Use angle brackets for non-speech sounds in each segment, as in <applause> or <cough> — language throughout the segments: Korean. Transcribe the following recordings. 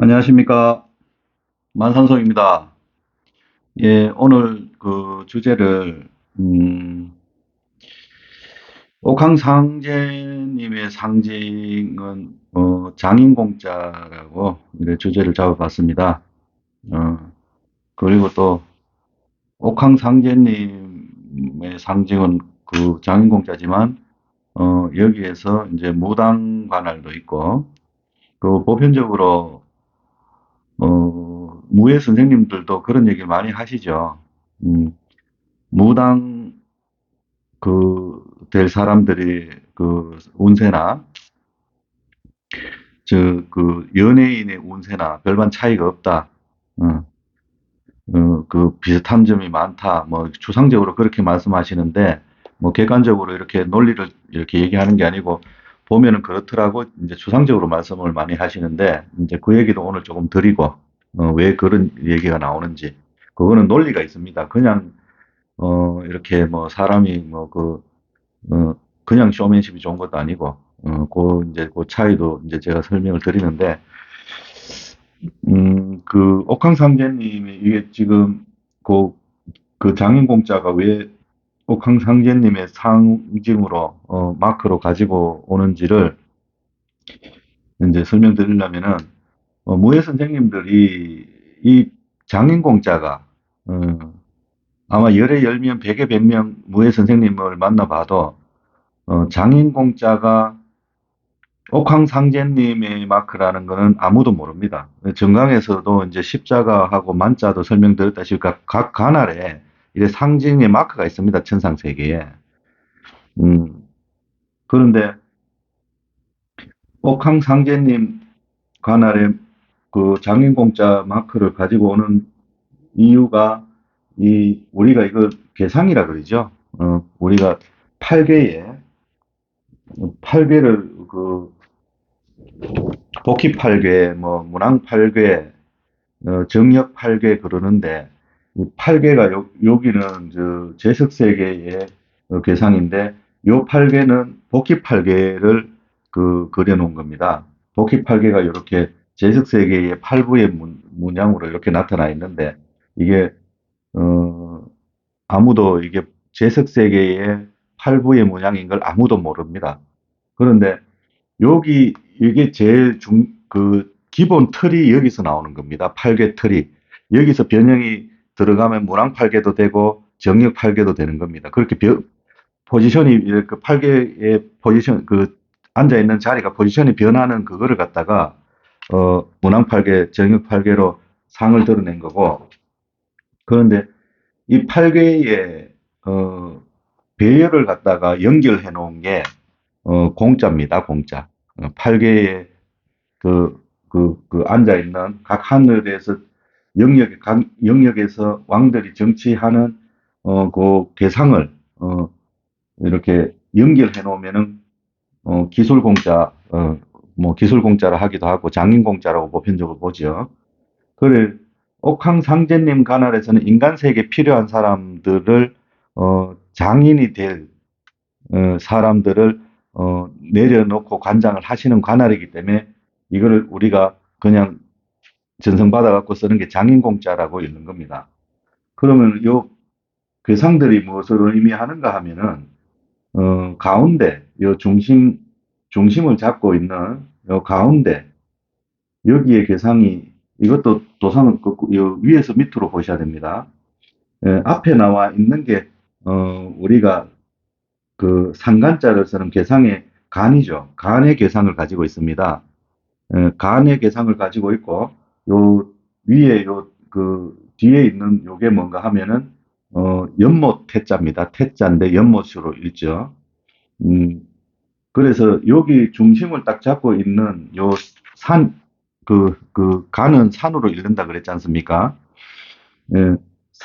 안녕하십니까. 만산성입니다. 예, 오늘 그 주제를, 음, 옥황상제님의 상징은, 어, 장인공자라고 주제를 잡아봤습니다. 어, 그리고 또, 옥황상제님의 상징은 그 장인공자지만, 어, 여기에서 이제 무당관할도 있고, 그 보편적으로 어, 무예 선생님들도 그런 얘기를 많이 하시죠. 음, 무당 그 될 사람들이 그 운세나 저 그 연예인의 운세나 별반 차이가 없다. 어, 어, 그 비슷한 점이 많다. 뭐 추상적으로 그렇게 말씀하시는데 뭐 객관적으로 이렇게 논리를 이렇게 얘기하는 게 아니고 보면은 그렇더라고 이제 추상적으로 말씀을 많이 하시는데 이제 그 얘기도 오늘 조금 드리고 어, 왜 그런 얘기가 나오는지 그거는 논리가 있습니다. 그냥 어, 이렇게 뭐 사람이 뭐 그, 어, 그냥 쇼맨십이 좋은 것도 아니고 어, 그 이제 그 차이도 이제 제가 설명을 드리는데 음, 그 옥황상제님이 이게 지금 그, 그 장인공자가 왜 옥황상제님의 상징으로 어, 마크로 가지고 오는지를 이제 설명드리려면은 어, 무예 선생님들이 이 장인 공자가 어, 아마 열에 열면 백에 백 명 무예 선생님을 만나봐도 어, 장인 공자가 옥황상제님의 마크라는 거는 아무도 모릅니다. 정강에서도 이제 십자가하고 만자도 설명드렸다시피 각, 각 관할에 이래 상징의 마크가 있습니다. 천상 세계에. 음, 그런데 옥황 상제님 관할에 그 장인공자 마크를 가지고 오는 이유가 이 우리가 이거 계상이라 그러죠. 어, 우리가 8괴에 8괴를 그 복희 8괴, 뭐 문왕 8괴, 어, 정력 8괴 그러는데 이 8괴가 요, 여기는 저 제석 세계의 어, 계상인데 요 8괴는 복희 8괴를 그 그려 놓은 겁니다. 복희 8괴가 이렇게 제석 세계의 8부의 문, 문양으로 이렇게 나타나 있는데 이게 어, 아무도 이게 제석 세계의 8부의 문양인 걸 아무도 모릅니다. 그런데 여기 이게 제일 중, 그 기본 틀이 여기서 나오는 겁니다. 8개 틀이. 여기서 변형이 들어가면 문항 8개도 되고 정력 8개도 되는 겁니다. 그렇게 벼, 포지션이 그 8개의 포지션 그 앉아 있는 자리가 포지션이 변하는 그거를 갖다가 어 문항 8개, 정력 8개로 상을 드러낸 거고 그런데 이 8개의 어 배열을 갖다가 연결해 놓은 게 어, 공짜입니다. 공짜. 어, 8개의 그, 그, 그 앉아있는 각 하늘에서 영역, 각 영역에서 왕들이 정치하는 어, 그 계상을 어, 이렇게 연결해 놓으면은 어, 기술 공짜, 어, 뭐 기술 공짜라 하기도 하고 장인 공짜라고 보편적으로 보죠. 그래 옥황상제님 관할에서는 인간 세계에 필요한 사람들을 어, 장인이 될 어, 사람들을 어, 내려놓고 관장을 하시는 관할이기 때문에 이거를 우리가 그냥 전성받아 갖고 쓰는 게 장인공자라고 읽는 겁니다. 그러면 요 괴상들이 무엇을 의미하는가 하면은 어, 가운데 요 중심 중심을 잡고 있는 요 가운데 여기에 괴상이 이것도 도상을 요 위에서 밑으로 보셔야 됩니다. 예, 앞에 나와 있는 게 어, 우리가 그 상간자를 쓰는 계상의 간이죠. 간의 계상을 가지고 있습니다. 에, 간의 계상을 가지고 있고 요 위에 요 그 뒤에 있는 요게 뭔가 하면은 어 연못 태자입니다. 태자인데 연못으로 읽죠. 음 그래서 여기 중심을 딱 잡고 있는 요 산 그그 간은 산으로 읽는다 그랬지 않습니까? 예,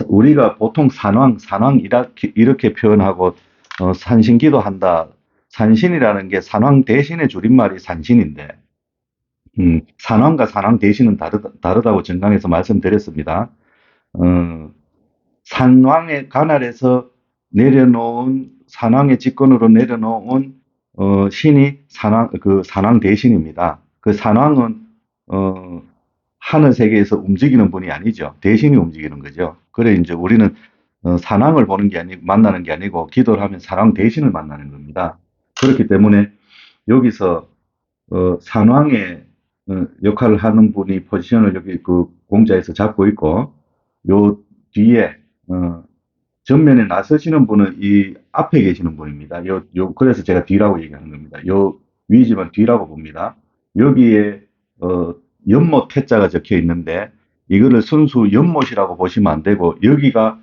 우리가 보통 산왕 산왕 이렇게 이렇게 표현하고 어, 산신기도 한다. 산신이라는 게 산왕 대신의 줄임말이 산신인데, 음, 산왕과 산왕 대신은 다르다, 다르다고 정강에서 말씀드렸습니다. 어, 산왕의 관할에서 내려놓은 산왕의 직권으로 내려놓은 어, 신이 산왕 그 산왕 대신입니다. 그 산왕은 어, 하늘 세계에서 움직이는 분이 아니죠. 대신이 움직이는 거죠. 그래 이제 우리는 어, 산왕을 보는 게 아니고 만나는 게 아니고 기도를 하면 산왕 대신을 만나는 겁니다. 그렇기 때문에 여기서 어, 산왕의 어, 역할을 하는 분이 포지션을 여기 그 공자에서 잡고 있고 요 뒤에 어, 전면에 나서시는 분은 이 앞에 계시는 분입니다. 요, 요, 그래서 제가 뒤라고 얘기하는 겁니다. 요 위집은 뒤라고 봅니다. 여기에, 어, 연못 태자가 적혀 있는데, 이거를 순수 연못이라고 보시면 안 되고, 여기가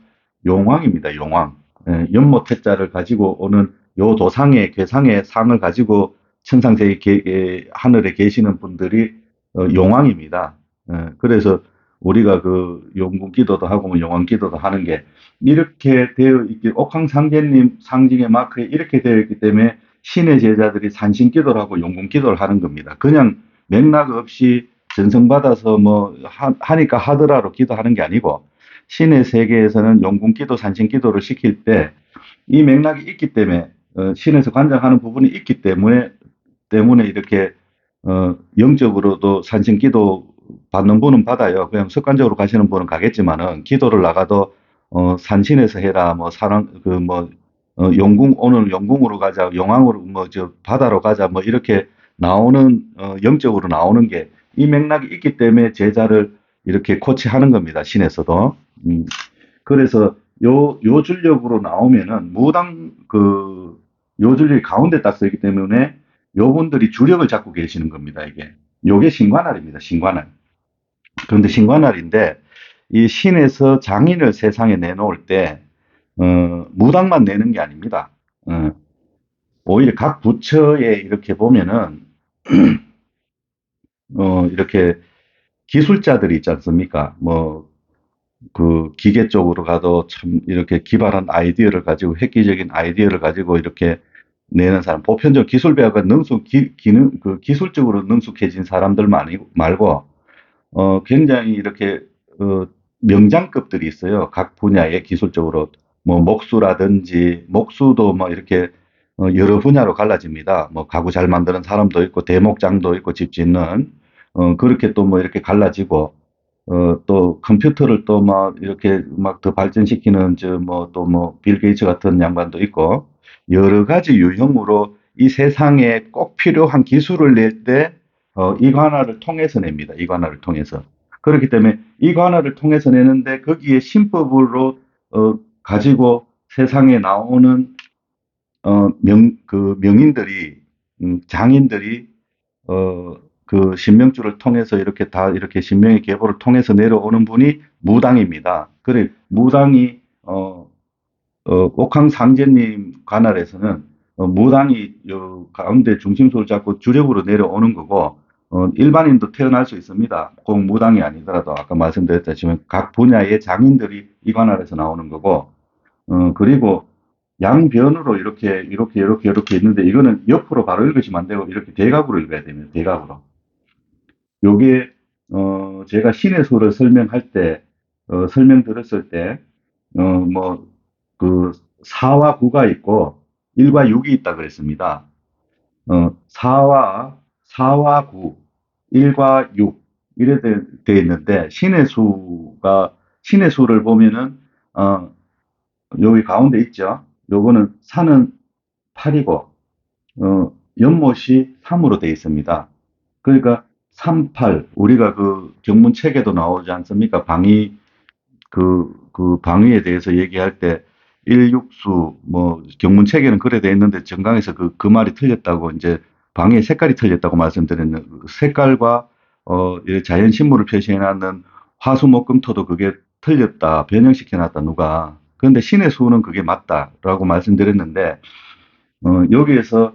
용왕입니다. 용왕. 예, 연못 태자를 가지고 오는 요 도상의, 괴상의 상을 가지고 천상세계 계- 에, 하늘에 계시는 분들이 어, 용왕입니다. 예, 그래서 우리가 그 용궁 기도도 하고 뭐 용왕 기도도 하는 게 이렇게 되어 있기, 옥황상제님 상징의 마크에 이렇게 되어 있기 때문에 신의 제자들이 산신 기도를 하고 용궁 기도를 하는 겁니다. 그냥 맥락 없이 전성 받아서 뭐 하, 하니까 하더라로 기도하는 게 아니고 신의 세계에서는 용궁 기도, 산신 기도를 시킬 때 이 맥락이 있기 때문에 어, 신에서 관장하는 부분이 있기 때문에 때문에 이렇게 어, 영적으로도 산신 기도 받는 분은 받아요. 그냥 습관적으로 가시는 분은 가겠지만은 기도를 나가도 어, 산신에서 해라 뭐 사랑 그뭐 어, 용궁 오늘 용궁으로 가자 용왕으로 뭐 저 바다로 가자 뭐 이렇게 나오는 어, 영적으로 나오는 게 이 맥락이 있기 때문에 제자를 이렇게 코치하는 겁니다. 신에서도. 음, 그래서 요, 요 줄력으로 나오면은 무당 그, 요 줄력이 가운데 딱 서있기 때문에 요 분들이 주력을 잡고 계시는 겁니다. 이게. 요게 신관할입니다. 신관할. 그런데 신관할인데 이 신에서 장인을 세상에 내놓을 때 어, 무당만 내는 게 아닙니다. 어, 오히려 각 부처에 이렇게 보면은 <clears throat> 어, 이렇게 기술자들이 있지 않습니까? 뭐 그 기계 쪽으로 가도 참 이렇게 기발한 아이디어를 가지고 획기적인 아이디어를 가지고 이렇게 내는 사람, 보편적 기술 배우가 능숙 기, 기능 그 기술적으로 능숙해진 사람들만 아니고 말고 어 굉장히 이렇게 어 명장급들이 있어요. 각 분야에 기술적으로 뭐 목수라든지 목수도 뭐 이렇게 어, 여러 분야로 갈라집니다. 뭐 가구 잘 만드는 사람도 있고 대목장도 있고 집 짓는 어 그렇게 또 뭐 이렇게 갈라지고 어, 또 컴퓨터를 또 막 이렇게 막 더 발전시키는 저 뭐 또뭐빌 게이츠 같은 양반도 있고 여러 가지 유형으로 이 세상에 꼭 필요한 기술을 낼때 어, 이 관화를 통해서 냅니다. 이 관화를 통해서. 그렇기 때문에 이 관화를 통해서 내는데 거기에 신법으로 어, 가지고 세상에 나오는 어, 명, 그 명인들이 음, 장인들이 어, 그 신명주를 통해서 이렇게 다 이렇게 신명의 계보를 통해서 내려오는 분이 무당입니다. 그래 무당이 어, 어, 옥황 상제님 관할에서는 어, 무당이 요 가운데 중심소를 잡고 주력으로 내려오는 거고 어, 일반인도 태어날 수 있습니다. 꼭 무당이 아니더라도 아까 말씀드렸다시피 각 분야의 장인들이 이 관할에서 나오는 거고 어, 그리고 양변으로 이렇게 이렇게 이렇게 이렇게 있는데 이거는 옆으로 바로 읽으시면 안 되고 이렇게 대각으로 읽어야 됩니다. 대각으로. 요게 어 제가 신의 수를 설명할 때 어, 설명 들었을 때어뭐 그 4와 9가 있고 1과 6이 있다 그랬습니다. 어 4와 4와 9, 1과 6 이래 돼, 돼 있는데 신의 수가 신의 수를 보면은 어 여기 가운데 있죠. 요거는 산은 8이고 어 연못이 3으로 되어 있습니다. 그러니까 38 우리가 그 경문 책에도 나오지 않습니까? 방위 그, 그 방위에 대해서 얘기할 때 일육수 뭐 경문 책에는 그래 돼 있는데 정강에서 그, 그 말이 틀렸다고 이제 방위의 색깔이 틀렸다고 말씀드렸는 그 색깔과 어이 자연 신물을 표시해 놨는 화수목금토도 그게 틀렸다 변형시켜 놨다 누가 그런데 신의 수는 그게 맞다라고 말씀드렸는데 어 여기에서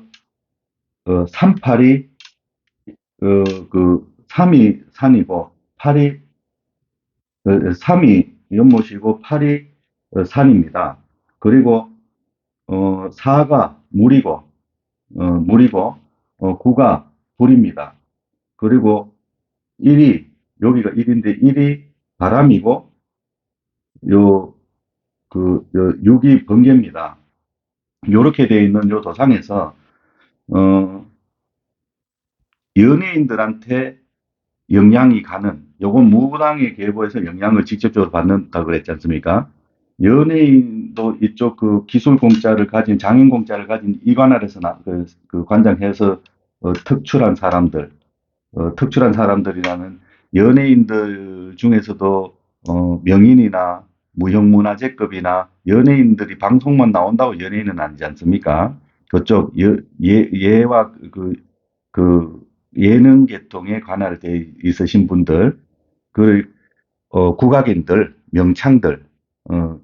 어 38이 어, 그 3이 산이고 8이 어, 3이 연못이고 8이 어, 산입니다. 그리고 어, 4가 물이고 어, 물이고 어, 9가 불입니다. 그리고 1이 여기가 1인데 1이 바람이고 요 그, 요 6이 번개입니다. 요렇게 되어 있는 요 도상에서 어, 연예인들한테 영향이 가는, 요건 무당의 계보에서 영향을 직접적으로 받는다 그랬지 않습니까? 연예인도 이쪽 그 기술 공짜를 가진, 장인 공짜를 가진 이관 할에서 나, 그, 그 관장해서 어, 특출한 사람들, 어, 특출한 사람들이라는 연예인들 중에서도 어, 명인이나 무형문화재급이나 연예인들이 방송만 나온다고 연예인은 아니지 않습니까? 그쪽 예, 예, 예와 그, 그 예능 계통에 관할돼 있으신 분들, 그 어, 국악인들, 명창들, 어,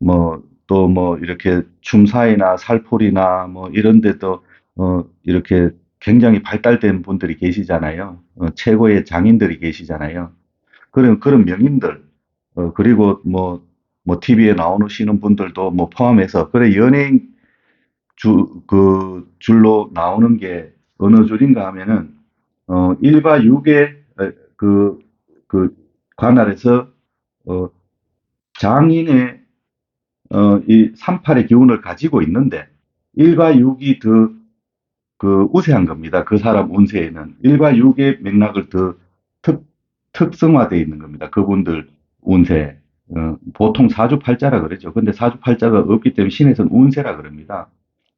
뭐, 또 뭐, 이렇게 춤사위나 살포리나 뭐, 이런 데도, 어, 이렇게 굉장히 발달된 분들이 계시잖아요. 어, 최고의 장인들이 계시잖아요. 그런, 그런 명인들, 어, 그리고 뭐, 뭐, TV에 나오시는 분들도 뭐 포함해서, 그래, 연예인 주, 그, 줄로 나오는 게 어느 줄인가 하면은, 어, 1과 6의, 그, 그, 관할에서, 어, 장인의 어, 이 38의 기운을 가지고 있는데 1과 6이 더 그 우세한 겁니다. 그 사람 운세에는 1과 6의 맥락을 더 특, 특성화되어 있는 겁니다. 그분들 운세. 어, 보통 사주팔자라 그러죠. 근데 사주팔자가 없기 때문에 신에서는 운세라 그럽니다.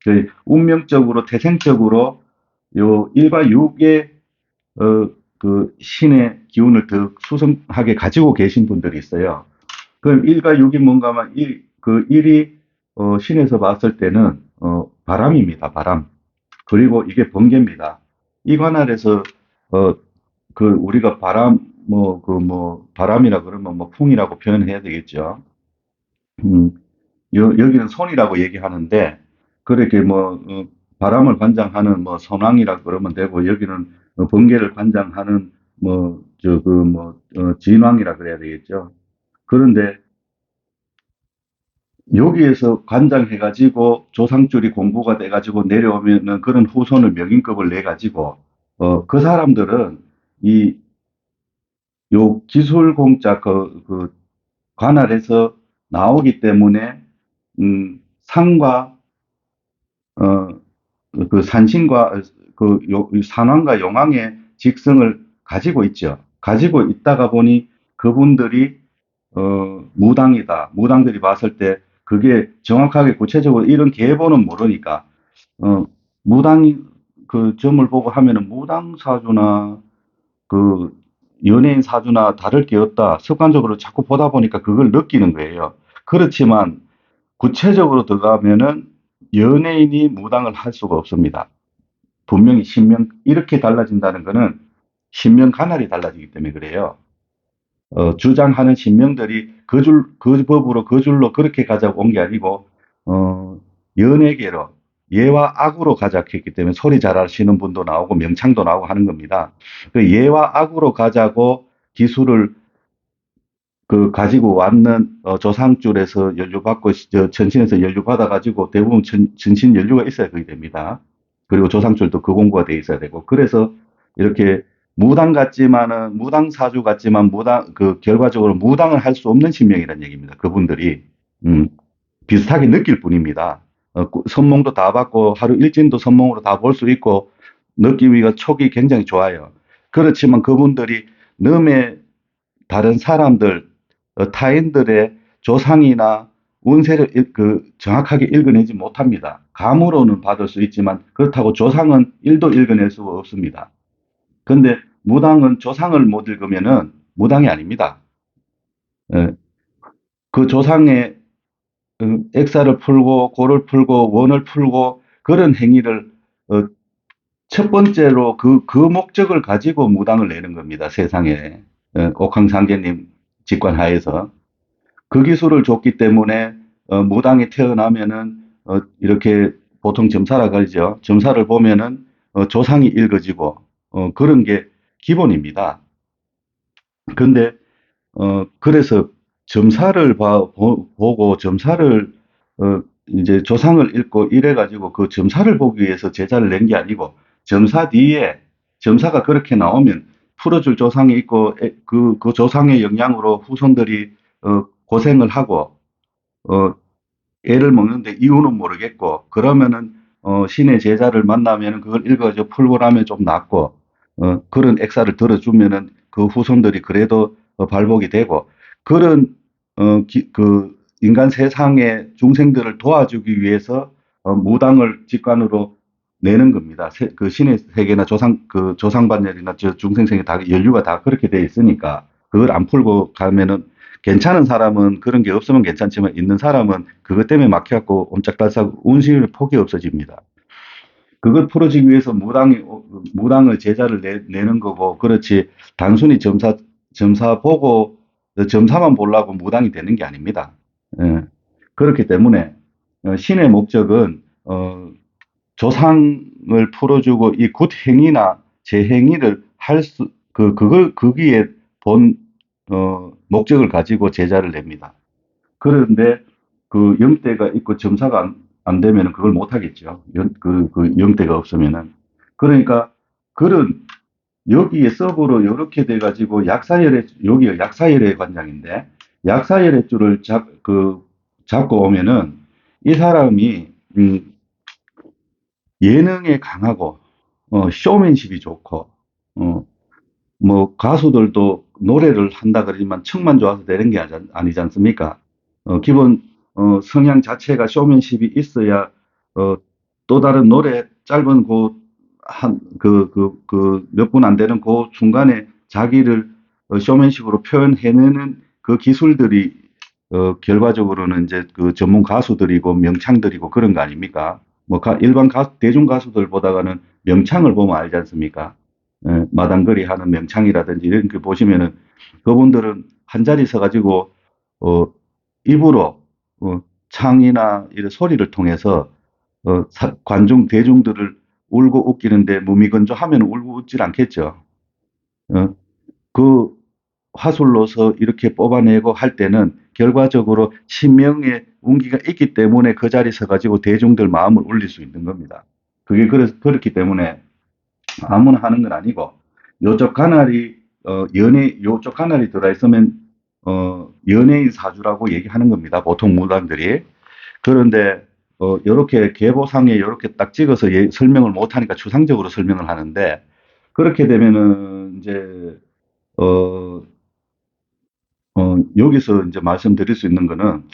그 운명적으로 태생적으로 요 1과 6의 어, 그 신의 기운을 더 수성하게 가지고 계신 분들이 있어요. 그럼 1과 6이 뭔가 하면 일, 그 1이 어, 신에서 봤을 때는 어, 바람입니다. 바람. 그리고 이게 번개입니다. 이 관할에서 어, 그 우리가 바람 뭐 그뭐 바람이라 그러면 뭐 풍이라고 표현해야 되겠죠. 음, 여, 여기는 손이라고 얘기하는데 그렇게 뭐 어, 바람을 관장하는 뭐 선왕이라 그러면 되고 여기는 어, 번개를 관장하는 뭐 저 그뭐 어, 진왕이라 그래야 되겠죠. 그런데 여기에서 관장해가지고 조상줄이 공부가 돼가지고 내려오면은 그런 후손을 명인급을 내가지고 어, 그 사람들은 이 요 기술 공자 그, 그 관할에서 나오기 때문에 음, 상과 어, 그 산신과 그 요- 산왕과 용왕의 직성을 가지고 있죠. 가지고 있다가 보니 그분들이 어, 무당이다. 무당들이 봤을 때 그게 정확하게 구체적으로 이런 계보는 모르니까 어, 무당이 그 점을 보고 하면은 무당 사주나 그 연예인 사주나 다를 게 없다. 습관적으로 자꾸 보다 보니까 그걸 느끼는 거예요. 그렇지만 구체적으로 들어가면은 연예인이 무당을 할 수가 없습니다. 분명히 신명 이렇게 달라진다는 거는 신명 관할이 달라지기 때문에 그래요. 어, 주장하는 신명들이 그 줄, 그 법으로 그 줄로 그렇게 가자고 온 게 아니고, 어, 연예계로, 예와 악으로 가자고 했기 때문에 소리 잘 하시는 분도 나오고 명창도 나오고 하는 겁니다. 그 예와 악으로 가자고 기술을 그 가지고 왔는 어, 조상줄에서 연료받고 저 전신에서 연료받아 가지고 대부분 전, 전신 연료가 있어야 그게 됩니다. 그리고 조상줄도 그 공부가 돼 있어야 되고 그래서 이렇게 무당 같지만은 무당 사주 같지만 무당 그 결과적으로 무당을 할 수 없는 신명이라는 얘기입니다. 그분들이 음, 비슷하게 느낄 뿐입니다. 어, 꾸- 선몽도 다 받고 하루 일진도 선몽으로 다 볼 수 있고 느낌이가 촉이 굉장히 좋아요. 그렇지만 그분들이 넘의 다른 사람들 어, 타인들의 조상이나 운세를 읽- 그 정확하게 읽어내지 못합니다. 감으로는 받을 수 있지만 그렇다고 조상은 일도 읽어낼 수가 없습니다. 근데 무당은 조상을 못 읽으면은 무당이 아닙니다. 예, 그 조상의 어, 액사를 풀고 고를 풀고 원을 풀고 그런 행위를 어, 첫 번째로 그, 그 목적을 가지고 무당을 내는 겁니다. 세상에. 어, 옥황상제님 직관하에서. 그 기술을 줬기 때문에 어, 무당이 태어나면은 어, 이렇게 보통 점사라 그러죠. 점사를 보면은 어, 조상이 읽어지고 어, 그런 게 기본입니다. 근데 어, 그래서 점사를 봐, 보, 고 점사를 어, 이제 조상을 읽고 이래 가지고 그 점사를 보기 위해서 제자를 낸 게 아니고 점사 뒤에 점사가 그렇게 나오면 풀어줄 조상이 있고 에, 그, 그 조상의 영향으로 후손들이 어, 고생을 하고 어, 애를 먹는데 이유는 모르겠고 그러면은 어, 신의 제자를 만나면은 그걸 읽어줘 풀고 나면 좀 낫고 어, 그런 액사를 들어주면은 그 후손들이 그래도 어, 발복이 되고 그런 어, 기- 그 인간 세상의 중생들을 도와주기 위해서 어, 무당을 직관으로 내는 겁니다. 세- 그 신의 세계나 조상 그 조상 반열이나 저 중생세계 다 연류가 다 그렇게 돼 있으니까 그걸 안 풀고 가면은 괜찮은 사람은 그런 게 없으면 괜찮지만 있는 사람은 그것 때문에 막혀갖고 옴짝달싹 운신의 폭이 없어집니다. 그걸 풀어주기 위해서 무당이 무당을 제자를 내, 내는 거고 그렇지 단순히 점사 점사 보고 점사만 보려고 무당이 되는 게 아닙니다. 예. 그렇기 때문에 어, 신의 목적은 어, 조상을 풀어주고 이 굿행위나 재행위를 할 수, 그, 그걸, 거기에 본, 어, 목적을 가지고 제자를 냅니다. 그런데 그 영대가 있고 점사가 안, 안 되면은 그걸 못 하겠죠. 영, 그, 그 영대가 없으면은. 그러니까 그런 여기에 서브로 이렇게 돼가지고 약사열의, 여기가 약사열의 관장인데 약사열의 줄을 잡, 그, 잡고 오면은 이 사람이, 음, 예능에 강하고, 어, 쇼맨십이 좋고, 어, 뭐, 가수들도 노래를 한다 그러지만 척만 좋아서 되는 게 아니- 아니지 않습니까? 어, 기본, 어, 성향 자체가 쇼맨십이 있어야, 어, 또 다른 노래 짧은 그, 한, 그, 그, 그, 몇 분 안 되는 그 중간에 자기를 어, 쇼맨십으로 표현해내는 그 기술들이, 어, 결과적으로는 이제 그 전문 가수들이고 명창들이고 그런 거 아닙니까? 뭐, 가- 일반 가수, 대중 가수들 보다가는 명창을 보면 알지 않습니까? 예, 마당거리 하는 명창이라든지 이런 거 보시면은 그분들은 한 자리 서가지고, 어, 입으로, 어, 창이나 이런 소리를 통해서, 어, 사- 관중, 대중들을 울고 웃기는데 무미건조하면 울고 웃질 않겠죠. 어, 그 화술로서 이렇게 뽑아내고 할 때는 결과적으로 신명의 운기가 있기 때문에 그 자리에 서가지고 대중들 마음을 울릴 수 있는 겁니다. 그게 그래서 그렇기 때문에 아무나 하는 건 아니고 요쪽 가날이 어, 연예 요쪽 가날이 들어 있으면 어, 연예인 사주라고 얘기하는 겁니다. 보통 무당들이 그런데 어, 이렇게 계보상에 이렇게 딱 찍어서 예- 설명을 못 하니까 추상적으로 설명을 하는데 그렇게 되면은 이제 어, 어, 여기서 이제 말씀드릴 수 있는 거는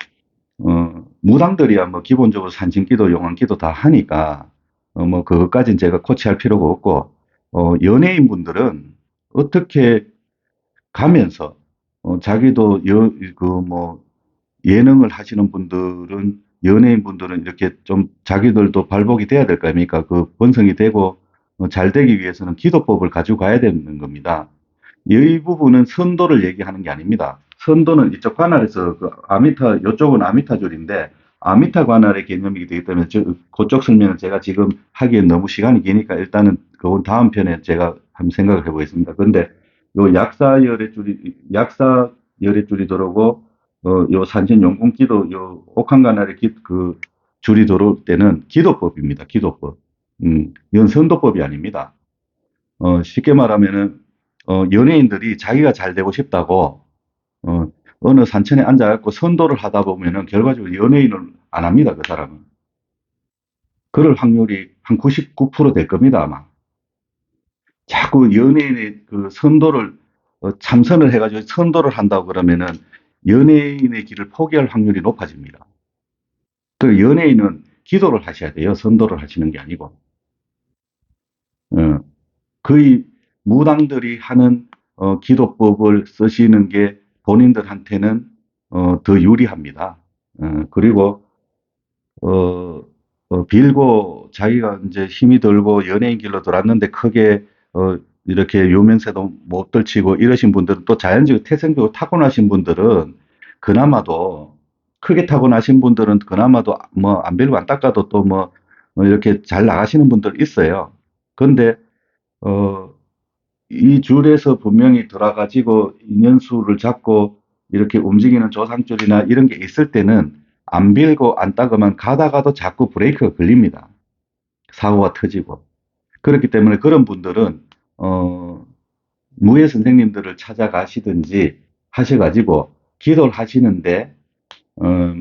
어, 무당들이야 뭐 기본적으로 산신기도 용왕기도 다 하니까 어, 뭐 그것까지는 제가 코치할 필요가 없고 어, 연예인 분들은 어떻게 가면서 어, 자기도 여, 그 뭐 예능을 하시는 분들은 연예인 분들은 이렇게 좀 자기들도 발복이 돼야 될 거 아닙니까? 그 번성이 되고 어, 잘 되기 위해서는 기도법을 가지고 가야 되는 겁니다. 이 부분은 선도를 얘기하는 게 아닙니다. 선도는 이쪽 관할에서 그 아미타 이쪽은 아미타줄인데 아미타 관할의 개념이기 되기 때문에 저, 그쪽 설명은 제가 지금 하기엔 너무 시간이 기니까 일단은 그건 다음 편에 제가 한번 생각을 해보겠습니다. 근데 요 약사열의 줄이 약사열의 줄이 들어오고 어, 요 산신 용궁기도 요 옥한 관할의 기, 그 줄이 들어올 때는 기도법입니다. 기도법. 음, 이건 선도법이 아닙니다. 어, 쉽게 말하면은 어, 연예인들이 자기가 잘 되고 싶다고, 어, 어느 산천에 앉아갖고 선도를 하다 보면은 결과적으로 연예인을 안 합니다, 그 사람은. 그럴 확률이 한 99%될 겁니다, 아마. 자꾸 연예인의 그 선도를, 어, 참선을 해가지고 선도를 한다고 그러면은 연예인의 길을 포기할 확률이 높아집니다. 그 연예인은 기도를 하셔야 돼요. 선도를 하시는 게 아니고. 어, 거의 무당들이 하는 어, 기도법을 쓰시는 게 본인들한테는 어, 더 유리합니다. 어, 그리고 어, 어, 빌고 자기가 이제 힘이 들고 연예인 길로 들어왔는데 크게 어, 이렇게 유명세도 못 떨치고 이러신 분들은 또 자연적으로 태생적으로 타고나신 분들은 그나마도 크게 타고나신 분들은 그나마도 뭐 안 빌고 안 닦아도 또 뭐 이렇게 잘 나가시는 분들 있어요. 근데 어, 이 줄에서 분명히 들어가지고 인연수를 잡고 이렇게 움직이는 조상줄이나 이런 게 있을 때는 안 빌고 안 닦으면 가다가도 자꾸 브레이크가 걸립니다. 사고가 터지고. 그렇기 때문에 그런 분들은, 어, 무예 선생님들을 찾아가시든지 하셔가지고 기도를 하시는데, 어,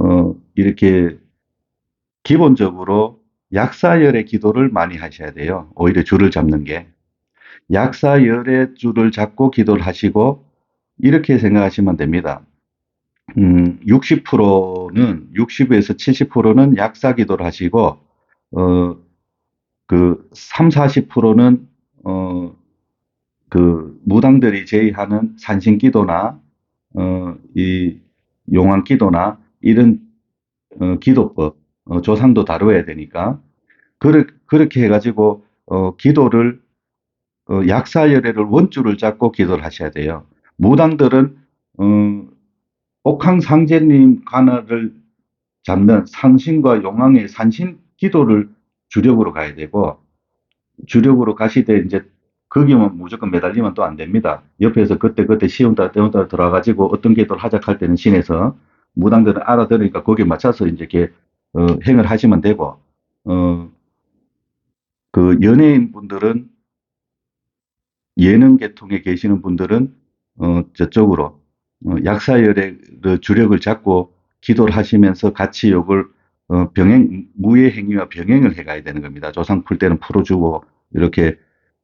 어, 이렇게 기본적으로 약사열의 기도를 많이 하셔야 돼요. 오히려 줄을 잡는 게. 약사 열의 줄을 잡고 기도를 하시고 이렇게 생각하시면 됩니다. 음, 60%는 60에서 70%는 약사 기도를 하시고 어, 그 3, 40%는 어, 그 무당들이 제의하는 산신 기도나 어, 이 용왕 기도나 이런 어, 기도법 어, 조상도 다루어야 되니까 그렇, 그렇게 해가지고 어, 기도를 어, 약사열애를 원줄을 잡고 기도를 하셔야 돼요. 무당들은 어, 옥황상제님 관할을 잡는 산신과 용왕의 산신 기도를 주력으로 가야 되고 주력으로 가시되 이제 거기만 무조건 매달리면 또 안 됩니다. 옆에서 그때 그때 시험 따라 때운 따라 들어가지고 어떤 기도를 하작할 때는 신에서 무당들은 알아들으니까 거기에 맞춰서 이제 이렇게 어, 행을 하시면 되고 어, 그 연예인 분들은 예능 계통에 계시는 분들은 어, 저쪽으로 어, 약사열의 그 주력을 잡고 기도를 하시면서 같이 욕을 어, 병행 무예 행위와 병행을 해가야 되는 겁니다. 조상 풀 때는 풀어주고 이렇게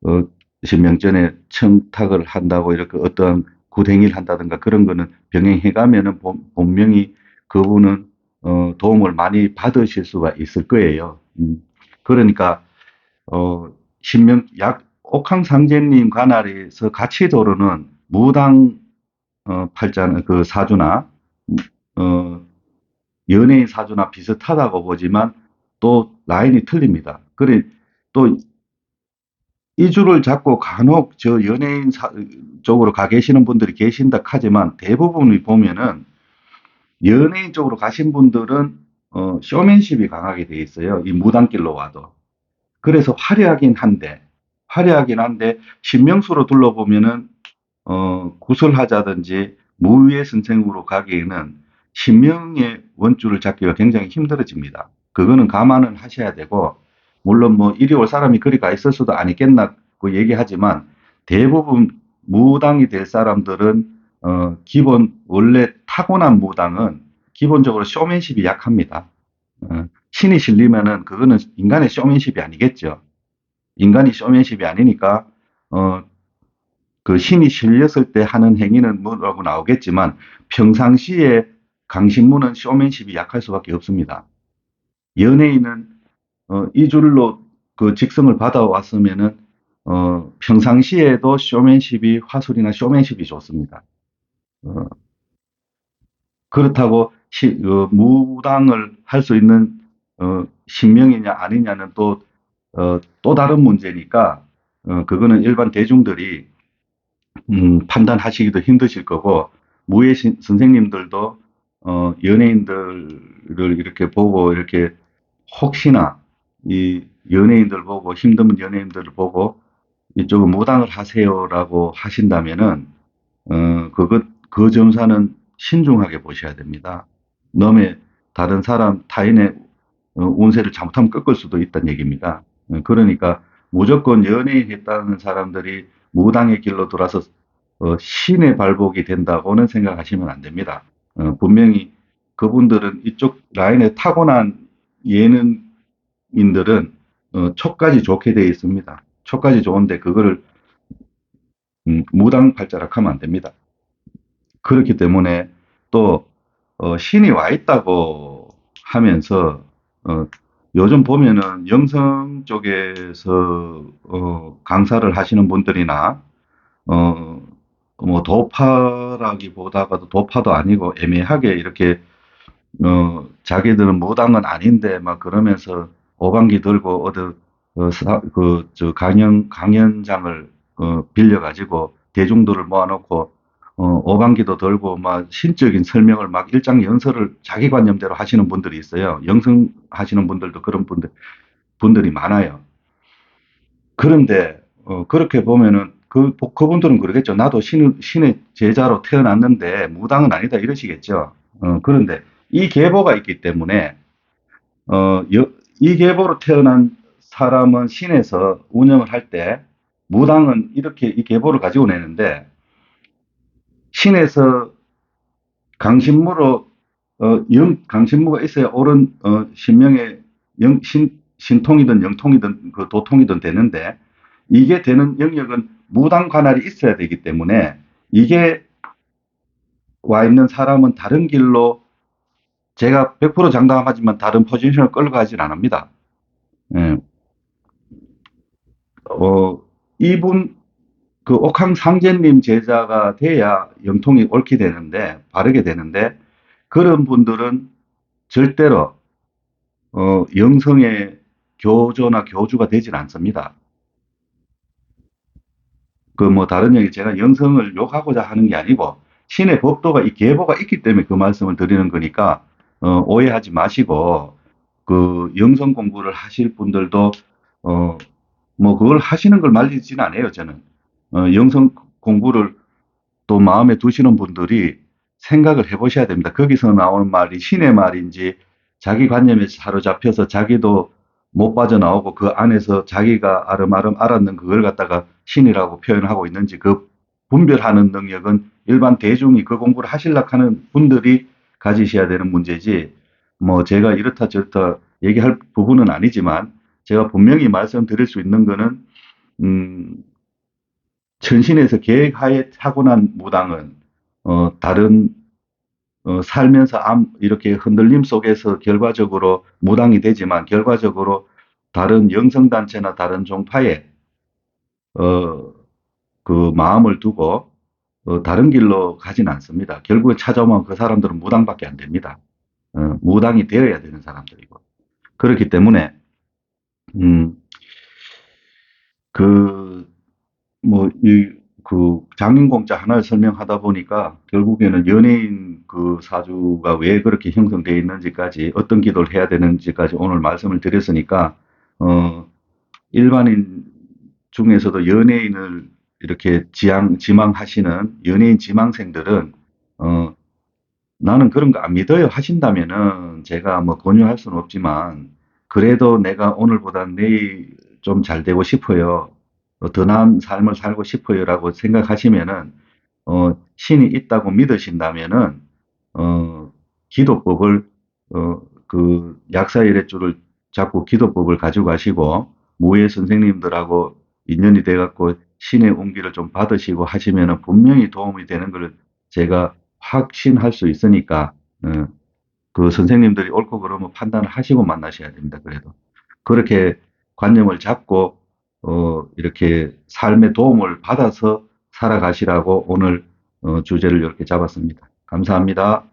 어, 신명전에 청탁을 한다고 이렇게 어떠한 굿행위를 한다든가 그런 거는 병행해가면은 본- 본명이 그분은 어, 도움을 많이 받으실 수가 있을 거예요. 음, 그러니까 어, 신명 약 옥황상제님 관할에서 같이 도르는 무당 어, 팔자는 그 사주나 어, 연예인 사주나 비슷하다고 보지만 또 라인이 틀립니다. 그래 또이 줄을 잡고 간혹 저 연예인 사- 쪽으로 가 계시는 분들이 계신다 하지만 대부분이 보면은 연예인 쪽으로 가신 분들은 어, 쇼맨십이 강하게 돼 있어요. 이 무당길로 와도. 그래서 화려하긴 한데 화려하긴 한데 신명수로 둘러보면은 어, 구설하자든지 무위의 선생으로 가기에는 신명의 원줄을 잡기가 굉장히 힘들어집니다. 그거는 감안을 하셔야 되고 물론 뭐 이리 올 사람이 그리 가 있을 수도 아니겠나고 얘기하지만 대부분 무당이 될 사람들은 어, 기본 원래 타고난 무당은 기본적으로 쇼맨십이 약합니다. 어, 신이 실리면은 그거는 인간의 쇼맨십이 아니겠죠. 인간이 쇼맨십이 아니니까 어, 그 신이 실렸을 때 하는 행위는 뭐라고 나오겠지만 평상시에 강신무는 쇼맨십이 약할 수밖에 없습니다. 연예인은 어, 이 줄로 그 직성을 받아왔으면은 어, 평상시에도 쇼맨십이 화술이나 쇼맨십이 좋습니다. 어, 그렇다고 시, 어, 무당을 할 수 있는 어, 신명이냐 아니냐는 또, 어, 또 다른 문제니까 어, 그거는 일반 대중들이 음, 판단하시기도 힘드실 거고 무예 신- 선생님들도 어, 연예인들을 이렇게 보고 이렇게 혹시나 이 연예인들 보고 힘든 연예인들을 보고 이쪽은 무당을 하세요라고 하신다면은 어, 그것 그 점사는 신중하게 보셔야 됩니다. 너의 다른 사람 타인의 어, 운세를 잘못하면 꺾을 수도 있다는 얘기입니다. 어, 그러니까 무조건 연예인 했다는 사람들이 무당의 길로 돌아서 어, 신의 발복이 된다고는 생각하시면 안 됩니다. 어, 분명히 그분들은 이쪽 라인에 타고난 예능인들은 어, 촉까지 좋게 되어 있습니다. 촉까지 좋은데 그거를 음, 무당팔자락 하면 안 됩니다. 그렇기 때문에 또 어, 신이 와 있다고 하면서 어, 요즘 보면은 영성 쪽에서 어, 강사를 하시는 분들이나 어, 뭐 도파라기보다가도 도파도 아니고 애매하게 이렇게 어, 자기들은 무당은 아닌데 막 그러면서 오방기 들고 어디 어, 사, 그, 저 강연 강연장을 어, 빌려 가지고 대중들을 모아놓고 어, 오방기도 들고 막 신적인 설명을 막 일장 연설을 자기 관념대로 하시는 분들이 있어요. 영성 하시는 분들도 그런 분들 분들이 많아요. 그런데 어, 그렇게 보면은 그 그분들은 그러겠죠. 나도 신, 신의 제자로 태어났는데 무당은 아니다 이러시겠죠. 어, 그런데 이 계보가 있기 때문에 어, 여- 이 계보로 태어난 사람은 신에서 운영을 할 때 무당은 이렇게 이 계보를 가지고 내는데 신에서 강신무로 어, 영 강신무가 있어야 옳은 어, 신명의 영, 신, 신통이든 영통이든 그 도통이든 되는데 이게 되는 영역은 무당 관할이 있어야 되기 때문에 이게 와 있는 사람은 다른 길로 제가 100% 장담하지만 다른 포지션을 끌고 가진 않습니다. 예. 어, 이분, 그 옥황 상제님 제자가 돼야 영통이 옳게 되는데, 바르게 되는데, 그런 분들은 절대로, 어, 영성의 교조나 교주가 되질 않습니다. 그 뭐 다른 얘기 제가 영성을 욕하고자 하는 게 아니고 신의 법도가 이 계보가 있기 때문에 그 말씀을 드리는 거니까 어, 오해하지 마시고 그 영성 공부를 하실 분들도 어, 뭐 그걸 하시는 걸 말리지는 않아요 저는 어, 영성 공부를 또 마음에 두시는 분들이 생각을 해보셔야 됩니다. 거기서 나오는 말이 신의 말인지 자기 관념에 사로잡혀서 자기도 못 빠져나오고 그 안에서 자기가 아름아름 알았는 그걸 갖다가 신이라고 표현하고 있는지 그 분별하는 능력은 일반 대중이 그 공부를 하시려고 하는 분들이 가지셔야 되는 문제지. 뭐 제가 이렇다 저렇다 얘기할 부분은 아니지만 제가 분명히 말씀드릴 수 있는 거는 음, 천신에서 계획하에 타고난 무당은 어, 다른 어, 살면서 암, 이렇게 흔들림 속에서 결과적으로 무당이 되지만 결과적으로 다른 영성단체나 다른 종파에 어, 그 마음을 두고 어, 다른 길로 가진 않습니다. 결국에 찾아오면 그 사람들은 무당밖에 안 됩니다. 어, 무당이 되어야 되는 사람들이고 그렇기 때문에 음, 그, 뭐, 이, 그, 장인공자 하나를 설명하다 보니까 결국에는 연예인 그 사주가 왜 그렇게 형성되어 있는지까지 어떤 기도를 해야 되는지까지 오늘 말씀을 드렸으니까, 어, 일반인 중에서도 연예인을 이렇게 지향, 지망하시는 연예인 지망생들은, 어, 나는 그런 거 안 믿어요 하신다면은 제가 뭐 권유할 수는 없지만 그래도 내가 오늘보다 내일 좀 잘 되고 싶어요. 어, 더 나은 삶을 살고 싶어요라고 생각하시면은 어, 신이 있다고 믿으신다면은 어, 기도법을 어, 그 약사일해줄을 잡고 기도법을 가지고 가시고 무예 선생님들하고 인연이 돼 갖고 신의 온기를 좀 받으시고 하시면은 분명히 도움이 되는 걸 제가 확신할 수 있으니까 어, 그 선생님들이 옳고 그름을 판단을 하시고 만나셔야 됩니다. 그래도 그렇게 관념을 잡고 어, 이렇게 삶의 도움을 받아서 살아가시라고 오늘 어, 주제를 이렇게 잡았습니다. 감사합니다.